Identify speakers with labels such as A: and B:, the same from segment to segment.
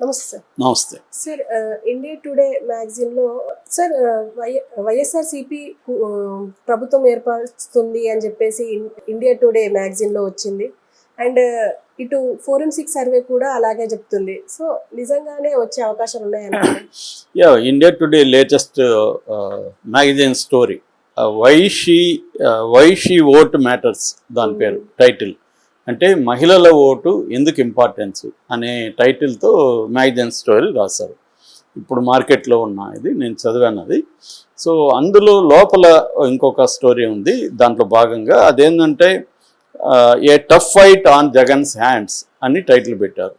A: నమస్తే సార్.
B: నమస్తే.
A: Sir India Today మ్యాగజైన్లో సార్ ఆ, వై- వైఎస్ఆర్సీపీ కు- ఆ, ప్రభుత్వం ఏర్పరుస్తుంది అని చెప్పేసి ఇండియా టుడే మ్యాగజైన్లో వచ్చింది. అండ్ ఇటు ఫోరెన్సిక్ సర్వే కూడా అలాగే చెప్తుంది. సో నిజంగానే వచ్చే అవకాశాలు ఉన్నాయని
B: yeah India today latest magazine story why she why she vote matters దాని పేరు టైటిల్ అంటే మహిళల ఓటు ఎందుకు ఇంపార్టెన్స్ అనే టైటిల్తో మ్యాగజైన్ స్టోరీ రాశారు. ఇప్పుడు మార్కెట్లో ఉన్న ఇది నేను చదివాను అది సో అందులో లోపల ఇంకొక స్టోరీ ఉంది. దాంట్లో భాగంగా అదేంటంటే a tough fight on Jagan's hands అని టైటిల్ పెట్టారు.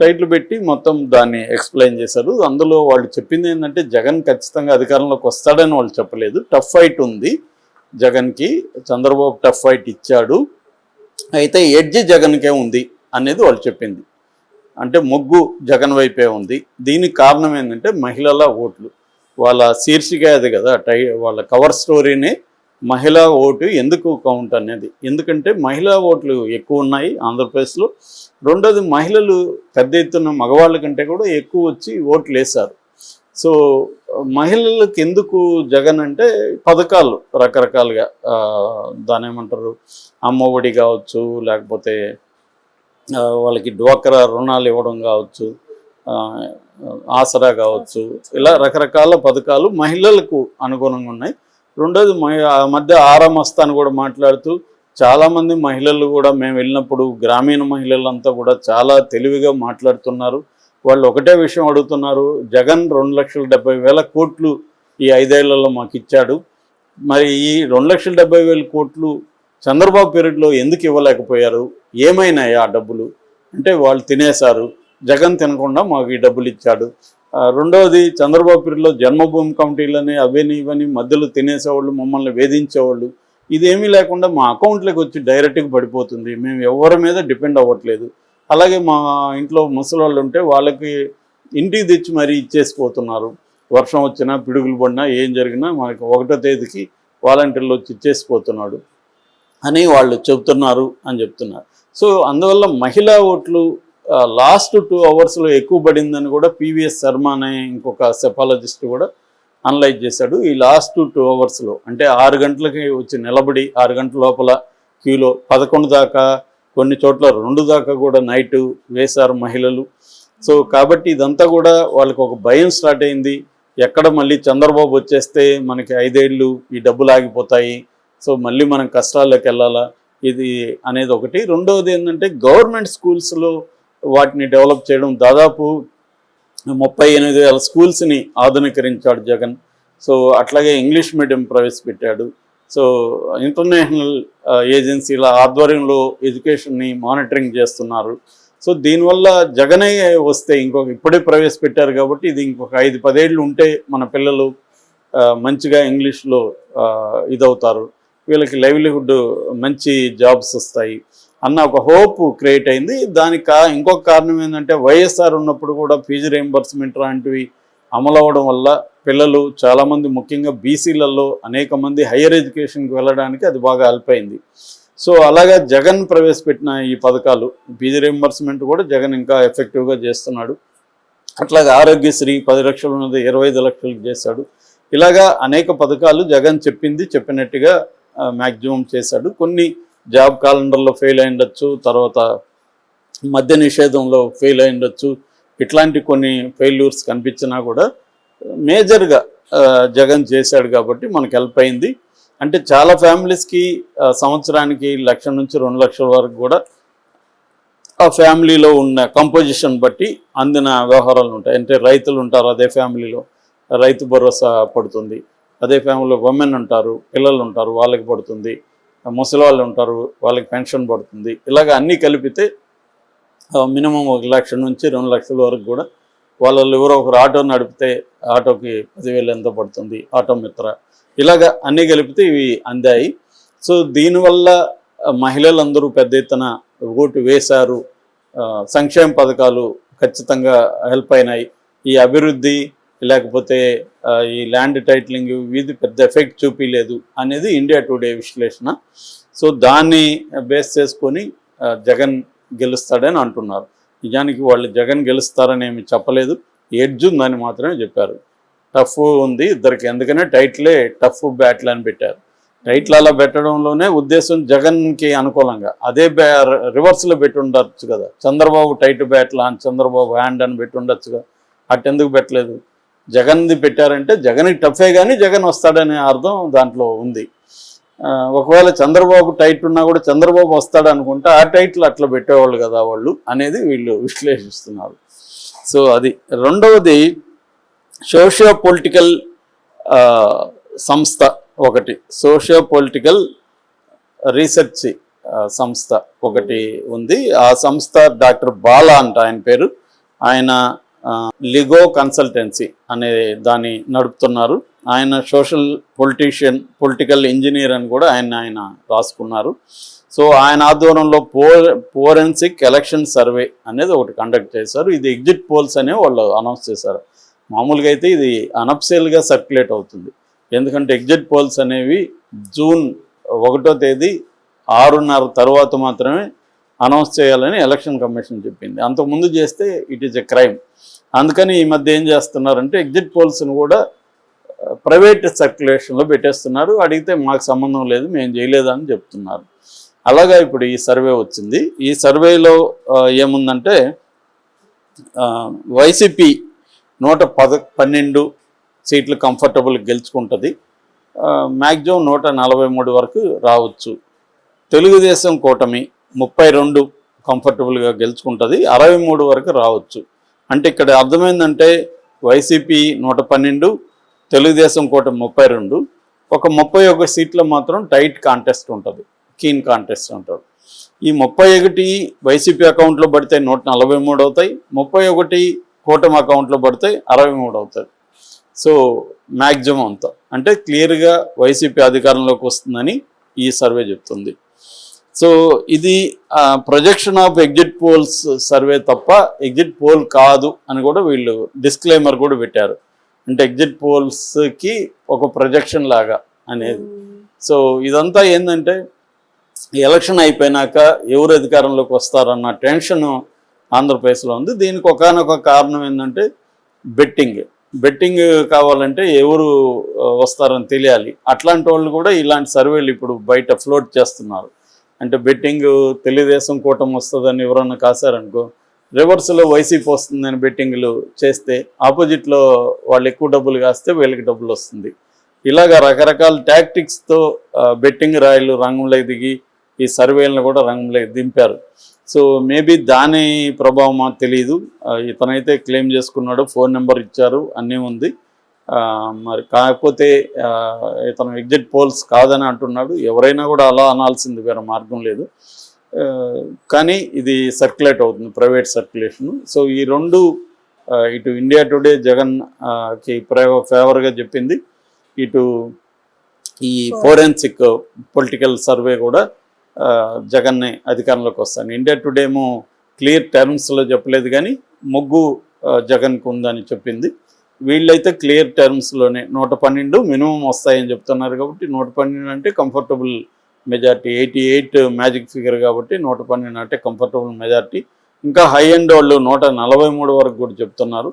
B: టైటిల్ పెట్టి మొత్తం దాన్ని ఎక్స్ప్లెయిన్ చేశారు. అందులో వాళ్ళు చెప్పింది ఏంటంటే జగన్ ఖచ్చితంగా అధికారంలోకి వస్తాడని వాళ్ళు చెప్పలేదు. టఫ్ ఫైట్ ఉంది జగన్కి. చంద్రబాబు టఫ్ ఫైట్ ఇచ్చాడు. అయితే ఎడ్జ్ జగన్కే ఉంది అనేది వాళ్ళు చెప్పింది. అంటే మొగ్గు జగన్ వైపే ఉంది. దీనికి కారణం ఏంటంటే మహిళల ఓట్లు. వాళ్ళ శీర్షిక అది కదా టై వాళ్ళ కవర్ స్టోరీనే మహిళా ఓటు ఎందుకు కౌంట్ అనేది. ఎందుకంటే మహిళా ఓట్లు ఎక్కువ ఉన్నాయి ఆంధ్రప్రదేశ్లో. రెండోది మహిళలు పెద్ద ఎత్తున మగవాళ్ళ కంటే కూడా ఎక్కువ వచ్చి ఓట్లు వేశారు. సో మహిళలకు ఎందుకు జగన్ అంటే పథకాలు రకరకాలుగా దాని ఏమంటారు అమ్మఒడి కావచ్చు లేకపోతే వాళ్ళకి డ్వాక్రా రుణాలు ఇవ్వడం కావచ్చు ఆసరా కావచ్చు ఇలా రకరకాల పథకాలు మహిళలకు అనుగుణంగా ఉన్నాయి. రెండోది మహి- ఆ మధ్య ఆరామస్తాను కూడా మాట్లాడుతూ చాలామంది మహిళలు కూడా మేము వెళ్ళినప్పుడు గ్రామీణ మహిళలంతా కూడా చాలా తెలివిగా మాట్లాడుతున్నారు. వాళ్ళు ఒకటే విషయం అడుగుతున్నారు. జగన్ రెండు లక్షల డెబ్బై వేల కోట్లు ఈ ఐదేళ్ళలో మాకు ఇచ్చాడు. మరి ఈ రెండు లక్షల డెబ్బై వేల కోట్లు చంద్రబాబు పీరియడ్లో ఎందుకు ఇవ్వలేకపోయారు? ఏమైనాయి ఆ డబ్బులు? అంటే వాళ్ళు తినేశారు. జగన్ తినకుండా మాకు ఈ డబ్బులు ఇచ్చాడు. రెండవది చంద్రబాబు పీరియడ్లో జన్మభూమి కమిటీలని అవని ఇవని మధ్యలో తినేసేవాళ్ళు మమ్మల్ని వేధించేవాళ్ళు. ఇదేమీ లేకుండా మా అకౌంట్లోకి వచ్చి డైరెక్ట్గా పడిపోతుంది. మేము ఎవరి మీద డిపెండ్ అవ్వట్లేదు. అలాగే మా ఇంట్లో ముసలోళ్ళు ఉంటే వాళ్ళకి ఇంటికి తెచ్చి మరీ ఇచ్చేసిపోతున్నారు. వర్షం వచ్చినా పిడుగులు పడినా ఏం జరిగినా మనకి ఒకటో తేదీకి వాలంటీర్లు వచ్చి ఇచ్చేసిపోతున్నాడు అని వాళ్ళు చెబుతున్నారు అని చెప్తున్నారు. సో అందువల్ల మహిళా ఓట్లు లాస్ట్ టూ అవర్స్లో ఎక్కువ పడిందని కూడా పివిఎస్ శర్మ అనే ఇంకొక సెపాలజిస్ట్ కూడా అనలైజ్ చేశాడు. ఈ లాస్ట్ టూ అవర్స్లో అంటే ఆరు గంటలకి వచ్చి నిలబడి ఆరు గంటల లోపల క్యూలో పదకొండు దాకా కొన్ని చోట్ల రెండు దాకా కూడా నైట్ వేశారు మహిళలు. సో కాబట్టి ఇదంతా కూడా వాళ్ళకి ఒక భయం స్టార్ట్ అయింది. ఎక్కడ మళ్ళీ చంద్రబాబు వచ్చేస్తే మనకి ఐదేళ్ళు ఈ డబ్బులు ఆగిపోతాయి. సో మళ్ళీ మనం కష్టాల్లోకి వెళ్ళాలా? ఇది అనేది ఒకటి. రెండవది ఏంటంటే గవర్నమెంట్ స్కూల్స్లో వాటిని డెవలప్ చేయడం దాదాపు ముప్పై ఎనిమిది వేల స్కూల్స్ని ఆధునీకరించాడు జగన్. సో అట్లాగే ఇంగ్లీష్ మీడియం ప్రవేశపెట్టాడు. సో ఇంటర్నేషనల్ ఏజెన్సీల ఆధ్వర్యంలో ఎడ్యుకేషన్ని మానిటరింగ్ చేస్తున్నారు. సో దీనివల్ల జగనే వస్తే ఇంకొక ఇప్పుడే ప్రవేశపెట్టారు కాబట్టి ఇది ఇంకొక ఐదు పదేళ్ళు ఉంటే మన పిల్లలు మంచిగా ఇంగ్లీష్లో ఇదవుతారు. వీళ్ళకి లైవ్లీహుడ్ మంచి జాబ్స్ వస్తాయి. అన్న ఒక హోప్ క్రియేట్ అయింది. దానికి కా ఇంకొక కారణం ఏంటంటే వైఎస్ఆర్ ఉన్నప్పుడు కూడా ఫీజు రియంబర్స్మెంట్ లాంటివి అమలు అవ్వడం వల్ల పిల్లలు చాలామంది ముఖ్యంగా బీసీలలో అనేక మంది హయ్యర్ ఎడ్యుకేషన్కి వెళ్ళడానికి అది బాగా హెల్ప్ అయింది. సో అలాగా జగన్ ప్రవేశపెట్టిన ఈ పథకాలు ఫీజు రీఎంబర్స్మెంట్ కూడా జగన్ ఇంకా ఎఫెక్టివ్గా చేస్తున్నాడు. అట్లాగే ఆరోగ్యశ్రీ పది లక్షలు ఉన్నది ఇరవై ఐదు లక్షలకు చేశాడు. ఇలాగా అనేక పథకాలు జగన్ చెప్పింది చెప్పినట్టుగా మ్యాక్సిమం చేశాడు. కొన్ని జాబ్ క్యాలెండర్లో ఫెయిల్ అయిండొచ్చు తర్వాత మద్య నిషేధంలో ఫెయిల్ అయిండొచ్చు ఇట్లాంటి కొన్ని ఫెయిల్యూర్స్ కనిపించినా కూడా మేజర్గా జగన్ చేశాడు కాబట్టి మనకు హెల్ప్ అయింది. అంటే చాలా ఫ్యామిలీస్కి సంవత్సరానికి లక్ష నుంచి రెండు లక్షల వరకు కూడా ఆ ఫ్యామిలీలో ఉన్న కంపోజిషన్ బట్టి అందిన వ్యవహారాలు ఉంటాయి. అంటే రైతులు ఉంటారు అదే ఫ్యామిలీలో రైతు భరోసా పడుతుంది. అదే ఫ్యామిలీలో ఉమెన్ ఉంటారు పిల్లలు ఉంటారు వాళ్ళకి పడుతుంది. ముసలి వాళ్ళు ఉంటారు వాళ్ళకి పెన్షన్ పడుతుంది. ఇలాగ అన్నీ కలిపితే మినిమం ఒక లక్ష నుంచి రెండు లక్షల వరకు కూడా వాళ్ళు ఎవరో ఒకరు ఆటో నడిపితే ఆటోకి పదివేలు ఎంత పడుతుంది ఆటో మిత్ర. ఇలాగ అన్నీ కలిపితే ఇవి అందాయి. సో దీనివల్ల మహిళలందరూ పెద్ద ఎత్తున ఓటు వేశారు. సంక్షేమ పథకాలు ఖచ్చితంగా హెల్ప్ అయినాయి. ఈ అభివృద్ధి లేకపోతే ఈ ల్యాండ్ టైటిలింగ్ ఇది పెద్ద ఎఫెక్ట్ చూపించలేదు అనేది ఇండియా టుడే విశ్లేషణ. సో దాన్ని బేస్ చేసుకొని జగన్ గెలుస్తాడని అంటున్నారు. నిజానికి వాళ్ళు జగన్ గెలుస్తారని ఏమి చెప్పలేదు. ఎడ్జ్ ఉందని మాత్రమే చెప్పారు. టఫ్ ఉంది ఇద్దరికి. ఎందుకనే టైటిలే టఫ్ బ్యాటిల్ అని పెట్టారు. టైటిల్ అలా పెట్టడంలోనే ఉద్దేశం జగన్కి అనుకూలంగా. అదే బ్యా రివర్స్లో పెట్టి ఉండొచ్చు కదా. చంద్రబాబు టైట్ బ్యాటిల్ అని చంద్రబాబు హ్యాండ్ అని పెట్టి ఉండొచ్చు కదా. అట్టెందుకు పెట్టలేదు? జగన్ది పెట్టారంటే జగన్కి టఫే కానీ జగన్ వస్తాడనే అర్థం దాంట్లో ఉంది. ఒకవేళ చంద్రబాబు టైట్ ఉన్నా కూడా చంద్రబాబు వస్తాడు అనుకుంటే ఆ టైటిల్ అట్లా పెట్టేవాళ్ళు కదా వాళ్ళు అనేది వీళ్ళు విశ్లేషిస్తున్నారు. సో అది రెండవది సోషియో పొలిటికల్ సంస్థ ఒకటి. సోషియో పొలిటికల్ రీసెర్చ్ సంస్థ ఒకటి ఉంది. ఆ సంస్థ డాక్టర్ బాలా అంట ఆయన పేరు. ఆయన లిగో కన్సల్టెన్సీ అనే దాన్ని నడుపుతున్నారు. ఆయన సోషల్ పొలిటీషియన్ పొలిటికల్ ఇంజనీర్ అని కూడా ఆయన ఆయన రాసుకున్నారు. సో ఆయన ఆధ్వర్యంలో పో ఫోరెన్సిక్ ఎలక్షన్ సర్వే అనేది ఒకటి కండక్ట్ చేశారు. ఇది ఎగ్జిట్ పోల్స్ అనే వాళ్ళు అనౌన్స్ చేశారు. మామూలుగా అయితే ఇది అనఫ్సియల్గా సర్క్యులేట్ అవుతుంది. ఎందుకంటే ఎగ్జిట్ పోల్స్ అనేవి జూన్ ఒకటో తేదీ ఆరున్నర తర్వాత మాత్రమే అనౌన్స్ చేయాలని ఎలక్షన్ కమిషన్ చెప్పింది. అంతకుముందు చేస్తే ఇట్ ఈజ్ ఎ క్రైమ్. అందుకని ఈ మధ్య ఏం చేస్తున్నారంటే ఎగ్జిట్ పోల్స్ని కూడా ప్రైవేట్ సర్క్యులేషన్లో పెట్టేస్తున్నారు. అడిగితే మాకు సంబంధం లేదు మేము చేయలేదని చెప్తున్నారు. అలాగా ఇప్పుడు ఈ సర్వే వచ్చింది. ఈ సర్వేలో ఏముందంటే వైసీపీ నూట పద పన్నెండు సీట్లు కంఫర్టబుల్ గెలుచుకుంటుంది. మ్యాక్సిమం నూట నలభై మూడు వరకు రావచ్చు. తెలుగుదేశం కూటమి ముప్పై రెండు కంఫర్టబుల్గా గెలుచుకుంటుంది అరవై మూడు వరకు రావచ్చు. అంటే ఇక్కడ అర్థమైందంటే వైసీపీ నూట పన్నెండు తెలుగుదేశం కూటమి ముప్పై రెండు ఒక ముప్పై ఒక సీట్లో మాత్రం టైట్ కాంటెస్ట్ ఉంటుంది కీన్ కాంటెస్ట్ ఉంటుంది ఈ ముప్పై ఒకటి వైసీపీ అకౌంట్లో పడితే నూట నలభై మూడు అవుతాయి ముప్పై ఒకటి కూటమి అకౌంట్లో పడితే అరవై మూడు అవుతాయి. సో మ్యాక్సిమం అంతా. అంటే క్లియర్గా వైసీపీ అధికారంలోకి వస్తుందని ఈ సర్వే చెప్తుంది. సో ఇది projection of exit polls survey తప్ప ఎగ్జిట్ పోల్ కాదు అని కూడా వీళ్ళు డిస్క్లైమర్ కూడా పెట్టారు. అంటే ఎగ్జిట్ పోల్స్కి ఒక ప్రొజెక్షన్ లాగా అనేది. సో ఇదంతా ఏంటంటే ఎలక్షన్ అయిపోయినాక ఎవరు అధికారంలోకి వస్తారన్న టెన్షన్ ఆంధ్రప్రదేశ్లో ఉంది. దీనికి ఒకనొక కారణం ఏంటంటే బెట్టింగ్. బెట్టింగ్ కావాలంటే ఎవరు వస్తారని తెలియాలి. అట్లాంటి వాళ్ళు కూడా ఇలాంటి సర్వేలు ఇప్పుడు బయట ఫ్లోట్ చేస్తున్నారు. అంటే బెట్టింగ్ తెలుగుదేశం కూటమి వస్తుందని ఎవరన్నా కాశారనుకో రివర్స్లో వైసీపీ వస్తుందని బెట్టింగ్లు చేస్తే ఆపోజిట్లో వాళ్ళు ఎక్కువ డబ్బులు కాస్తే వీళ్ళకి డబ్బులు వస్తుంది. ఇలాగ రకరకాల ట్యాక్టిక్స్తో బెట్టింగ్ రాయలు రంగంలోకి దిగి ఈ సర్వేలను కూడా రంగంలోకి దింపారు. సో మేబీ దాని ప్రభావం మాకు తెలియదు ఇతనైతే క్లెయిమ్ చేసుకున్నాడు ఫోన్ నెంబర్ ఇచ్చారు అన్నీ ఉంది. మరి కాకపోతే ఇతను ఎగ్జిట్ పోల్స్ కాదని అంటున్నాడు. ఎవరైనా కూడా అలా అనాల్సింది వేరే మార్గం లేదు. కానీ ఇది సర్క్యులేట్ అవుతుంది ప్రైవేట్ సర్క్యులేషన్. సో ఈ రెండు ఇటు ఇండియా టుడే జగన్ ఆ, కి ఫేవర్గా చెప్పింది. ఇటు ఈ ఫోరెన్సిక్ పొలిటికల్ సర్వే కూడా జగన్ని అధికారంలోకి వస్తాను ఇండియా టుడే ఏమో క్లియర్ టర్మ్స్లో చెప్పలేదు కానీ మొగ్గు జగన్కు ఉందని చెప్పింది. వీళ్ళైతే క్లియర్ టర్మ్స్లోనే నూట పన్నెండు మినిమం వస్తాయని చెప్తున్నారు కాబట్టి నూట పన్నెండు అంటే comfortable majority eighty eight magic figure కాబట్టి నూట పన్నెండు అంటే కంఫర్టబుల్ మెజార్టీ. ఇంకా హై ఎండ్ వాళ్ళు నూట నలభై మూడు వరకు కూడా చెప్తున్నారు.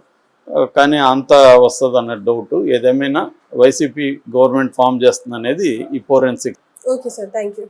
B: కానీ అంత వస్తుంది అన్న డౌట్. ఏదేమైనా వైసీపీ గవర్నమెంట్ ఫామ్ చేస్తుంది అనేది ఈ forensic.
A: Okay sir thank you